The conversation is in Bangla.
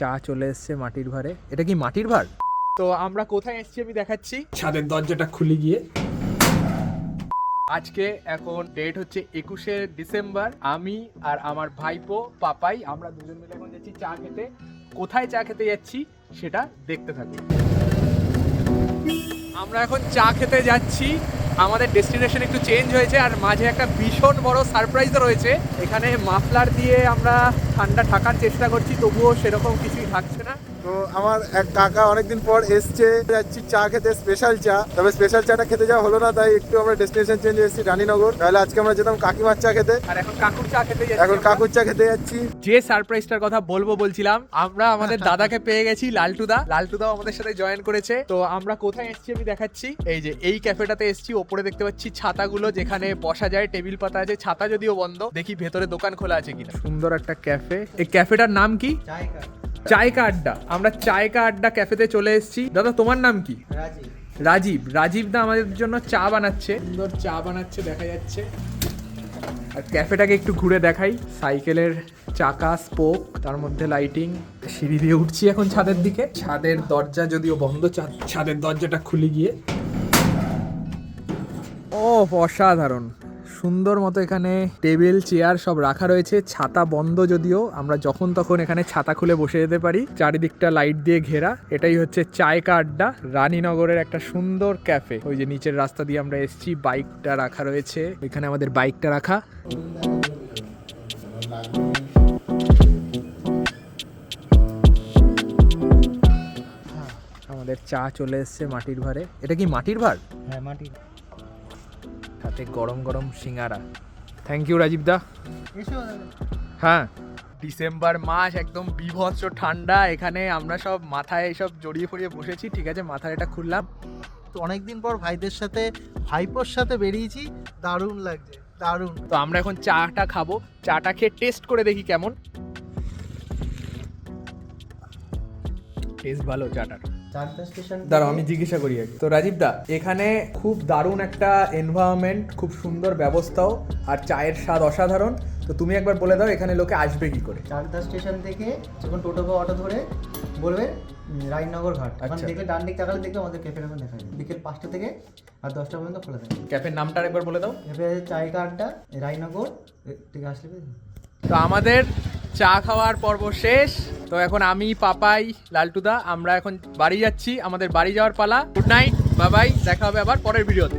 চা চলে এসছে মাটির ভারে এটা কি মাটির ভার তো আমরা কোথায় এসেছি আমি দেখাচ্ছি। ছাদের দরজাটা খুলে গিয়ে। আজকে এখন ডেট হচ্ছে একুশে ডিসেম্বর। আমি আর আমার ভাইপো পাপাই আমরা দুজন মিলে এখন যাচ্ছি চা খেতে। কোথায় চা খেতে যাচ্ছি সেটা দেখতে থাকি। আমরা এখন চা খেতে যাচ্ছি। আমাদের ডেস্টিনেশন একটু চেঞ্জ হয়েছে আর মাঝে একটা ভীষণ বড় সারপ্রাইজ রয়েছে। এখানে মাফলার দিয়ে আমরা ঠান্ডা ঢাকার চেষ্টা করছি তবুও সেরকম কিছুই থাকছে না। তো আমার এক কাকা অনেকদিন পর এসছে যাচ্ছি চা খেতে স্পেশাল চা। তবে স্পেশাল চাটা খেতে যাওয়া হলো না তাই একটু আমরা ডেস্টিনেশন চেঞ্জ এসেছি রানীনগর। তাহলে আজকে আমরা যেতাম কাকিমার চা খেতে। আর এখন কাকুর চা খেতে যাচ্ছি এখন কাকুর চা খেতে যাচ্ছি। যে সারপ্রাইজটার কথা বলব বলছিলাম আমরা আমাদের দাদাকে পেয়ে গেছি লালটুদা। লালটুদাও আমাদের সাথে জয়েন করেছে। তো আমরা কোথায় এসেছি আমি দেখাচ্ছি। এই যে এই ক্যাফেটাতে এসেছি ওপরে দেখতে পাচ্ছি ছাতাগুলো যেখানে বসা যায় টেবিল পাতা আছে ছাতা যদিও বন্ধ দেখি ভেতরে দোকান খোলা আছে কিনা। সুন্দর একটা ক্যাফে এই ক্যাফেটার নাম কি? চায়কা। আড্ডা। আমরা চায়কা আড্ডা ক্যাফেতে চলে এসেছি। দাদা তোমার নাম কি? রাজীব। রাজীব। দা আমাদের জন্য চা বানাচ্ছে। সুন্দর চা বানাচ্ছে দেখা যাচ্ছে। আর ক্যাফেটাকে একটু ঘুরে দেখাই। সাইকেলের চাকা স্পোক তার মধ্যে লাইটিং। সিঁড়ি দিয়ে উঠছি এখন ছাদের দিকে। ছাদের দরজা যদিও বন্ধ ছাদের দরজাটা খুলে গিয়ে। ও অসাধারণ। সুন্দর মতো এখানে টেবিল, চেয়ার সব রাখা রয়েছে। ছাতা বন্ধ যদিও, আমরা যখন তখন এখানে ছাতা খুলে বসে যেতে পারি। চারিদিকটা লাইট দিয়ে ঘেরা। এটাই হচ্ছে চায়কা আড্ডা, রানীনগরের একটা সুন্দর ক্যাফে ওই যে নিচের রাস্তা দিয়ে আমরা এসেছি বাইকটা রাখা রয়েছে। এখানে আমাদের বাইকটা রাখা। আমাদের চা চলে এসছে মাটির ভারে এটা কি মাটির ভার হ্যাঁ মাটি সাথে গরম গরম সিঙ্গারা। Thank you Rajiv da. হ্যাঁ। ডিসেম্বর মাস একদম বিভৎস ঠান্ডা এখানে আমরা সব মাথায় সব জড়িয়ে ফড়িয়ে বসেছি ঠিক আছে মাথায় এটা খুললাম। তো অনেকদিন পর ভাইদের সাথে ভাইপোর সাথে বেরিয়েছি দারুণ লাগছে দারুণ। তো আমরা এখন চাটা খাব চাটা খেয়ে টেস্ট করে দেখি কেমন। টেস্ট ভালো চাটার। দাঁড়াও আমি জিজ্ঞাসা করি আগে। তো রাজীব দা এখানে খুব দারুণ একটা এনভায়রনমেন্ট খুব সুন্দর ব্যবস্থাও আর চায়ের স্বাদ অসাধারণ। তো তুমি একবার বলে দাও এখানে লোকে আসবে কি করে? চাকদা স্টেশন থেকে যখন টোটো বা অটো ধরে বলবে উম, রাজনগর ঘাট ওখানে আচ্ছা। দেখলে ডান দিক তাকালে দেখবে আমাদের ক্যাফের এখন দেখা যায়। বিকেল পাঁচটা থেকে আর দশটা পর্যন্ত খোলা থাকে। ক্যাফের নামটা একবার বলে দাও। ক্যাফে চায়কা আড্ডা রাজনগর থেকে আসলে তো আমাদের চা খাওয়ার পর্ব শেষ। তো এখন আমি, পাপাই, লালটুদা, আমরা এখন বাড়ি যাচ্ছি, আমাদের বাড়ি যাওয়ার পালা। গুড নাইট বাবাই দেখা হবে আবার পরের ভিডিওতে।